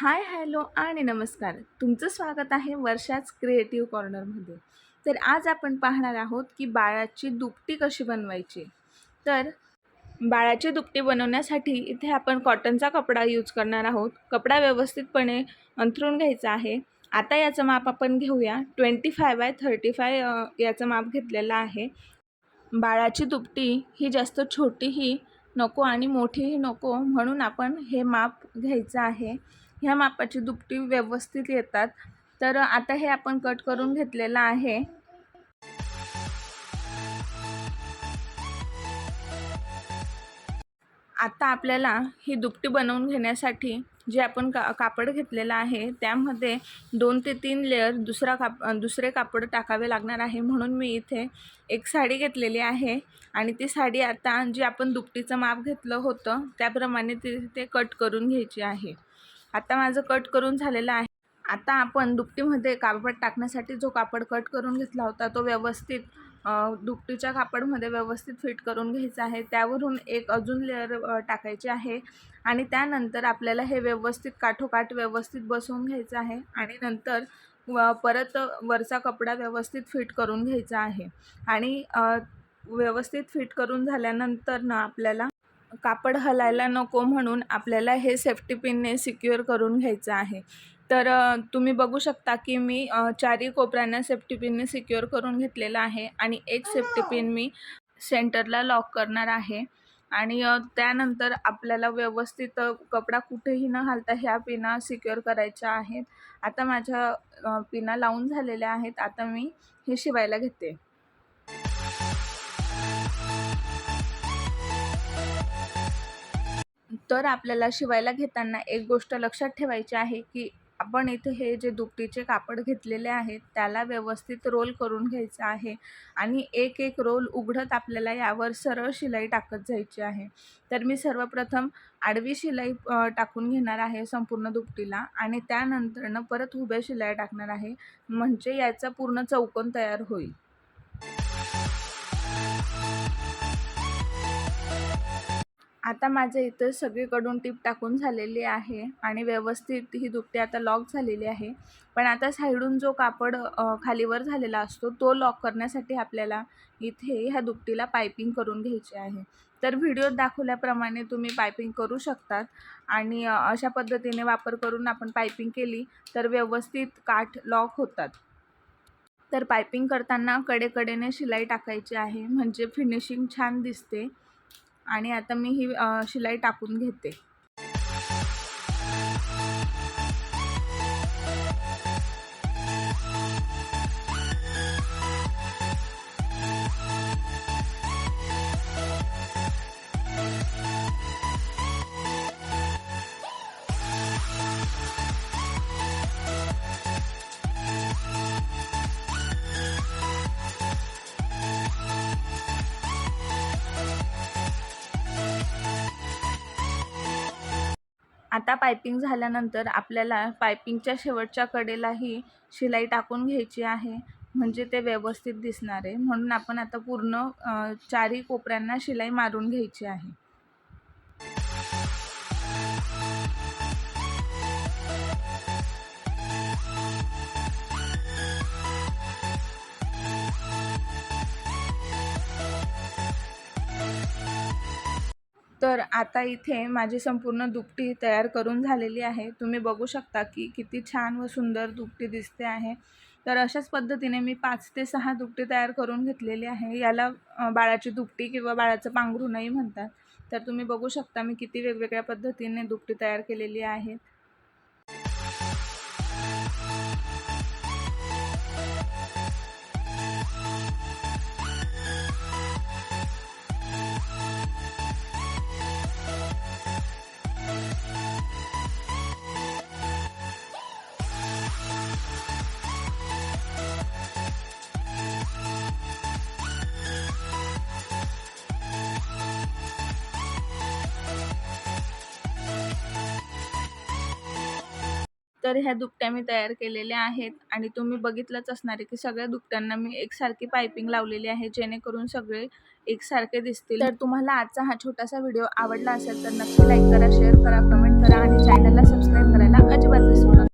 Hi hello आणि नमस्कार. तुमचं स्वागत आहे वर्षाच क्रिएटिव्ह कॉर्नरमध्ये. तर आज आपण पाहणार आहोत की बाळाची दुपटी कशी बनवायची. तर बाळाची दुपटी बनवण्यासाठी इथे आपण कॉटनचा कपडा यूज करणार आहोत. कपडा व्यवस्थितपणे अंथरून घ्यायचा आहे. आता याचं माप आपण घेऊया. Twenty five by thirty five याचं माप घेतलेलं आहे. बाळाची दुपटी ही जास्त छोटीही नको आणि मोठीही नको म्हणून आपण हे माप घ्यायचं आहे. ह्या मापाची दुपटी व्यवस्थित येतात. तर आता हे आपण कट करून घेतलेलं आहे. आता आपल्याला ही दुपटी बनवून घेण्यासाठी जे आपण का कापड घेतलेलं आहे त्यामध्ये दोन ते तीन लेअर दुसरा काप दुसरे कापड टाकावे लागणार आहे. म्हणून मी इथे एक साडी घेतलेली आहे आणि ती साडी आता जी आपण दुपटीचं माप घेतलं होतं त्याप्रमाणे ती ते कट करून घ्यायची आहे. आता माझं कट करून झालेलं आहे. आता आपण दुपटीमध्ये कापड टाकण्यासाठी जो कापड कट करून घेतला होता तो व्यवस्थित दुपटीच्या कापडमध्ये व्यवस्थित फिट करून घ्यायचा आहे. त्यावरून एक अजून लेअर टाकायची आहे आणि त्यानंतर आपल्याला हे व्यवस्थित काठोकाठ व्यवस्थित बसवून घ्यायचं आहे आणि नंतर व परत वरचा कपडा व्यवस्थित फिट करून घ्यायचा आहे. आणि व्यवस्थित फिट करून झाल्यानंतर ना आपल्याला कापड हलायला नको म्हणून आपल्याला हे सेफ्टी पिनने सिक्युअर करून घ्यायचं आहे. तर तुम्ही बघू शकता की मी चारही कोपऱ्यांना सेफ्टी पिनने सिक्युअर करून घेतलेलं आहे आणि एक सेफ्टी पिन मी सेंटरला लॉक करणार आहे. आणि त्यानंतर आपल्याला व्यवस्थित कपडा कुठेही न घालता ह्या पिना सिक्युअर करायच्या आहेत. आता माझ्या पिना लावून झालेल्या आहेत. आता मी हे शिवायला घेते. तर आपल्याला शिवायला घेताना एक गोष्ट लक्षात ठेवायची आहे की आपण इथे हे जे दुपटीचे कापड घेतलेले आहेत त्याला व्यवस्थित रोल करून घ्यायचा आहे आणि एक एक रोल उघडत आपल्याला यावर सरळ शिलाई टाकत जायची आहे. तर मी सर्वप्रथम आडवी शिलाई टाकून घेणार आहे संपूर्ण दुपटीला आणि त्यानंतरनं परत उभ्या शिलाई टाकणार आहे म्हणजे याचा पूर्ण चौकोन तयार होईल. आता माझं इथं सगळीकडून टीप टाकून झालेली आहे आणि व्यवस्थित ही दुपटी आता लॉक झालेली आहे. पण आता साईडून जो कापड खालीवर झालेला असतो तो लॉक करण्यासाठी आपल्याला इथे ह्या दुपटीला पायपिंग करून घ्यायची आहे. तर व्हिडिओत दाखवल्याप्रमाणे तुम्ही पायपिंग करू शकतात आणि अशा पद्धतीने वापर करून आपण पायपिंग केली तर व्यवस्थित काठ लॉक होतात. तर पायपिंग करताना कडेकडेने शिलाई टाकायची आहे म्हणजे फिनिशिंग छान दिसते. आणि आता मी ही शिलाई टाकून घेते. आता पायपिंग झाल्यानंतर आपल्याला पायपिंगच्या शेवटच्या कडेलाही शिलाई टाकून घ्यायची आहे. म्हणजे ते व्यवस्थित दिसणार आहे. म्हणून आपण आता पूर्ण चारही कोपऱ्यांना शिलाई मारून घ्यायची आहे. तर आता इथे माझी संपूर्ण दुपटी तयार करून झालेली आहे. तुम्ही बघू शकता की किती छान व सुंदर दुपटी दिसते आहे. तर अशाच पद्धतीने मी पाच ते सहा दुपटी तयार करून घेतलेली आहे. याला बाळाची दुपटी किंवा बाळाचं पांघरूणही म्हणतात. तर तुम्ही बघू शकता मी किती वेगवेगळ्या पद्धतीने दुपटी तयार केलेली आहेत. तर ह्या दुपट्या मी तयार केलेल्या आहेत. आणि तुम्ही बघितलंच असणार आहे की सगळ्या दुपट्यांना मी एकसारखी पायपिंग लावलेली आहे जेणेकरून सगळे एकसारखे दिसतील. तर तुम्हाला आजचा हा छोटासा व्हिडिओ आवडला असेल तर नक्की लाईक करा शेअर करा कमेंट करा आणि चॅनलला सबस्क्राईब करायला अजिबात विसरू नका.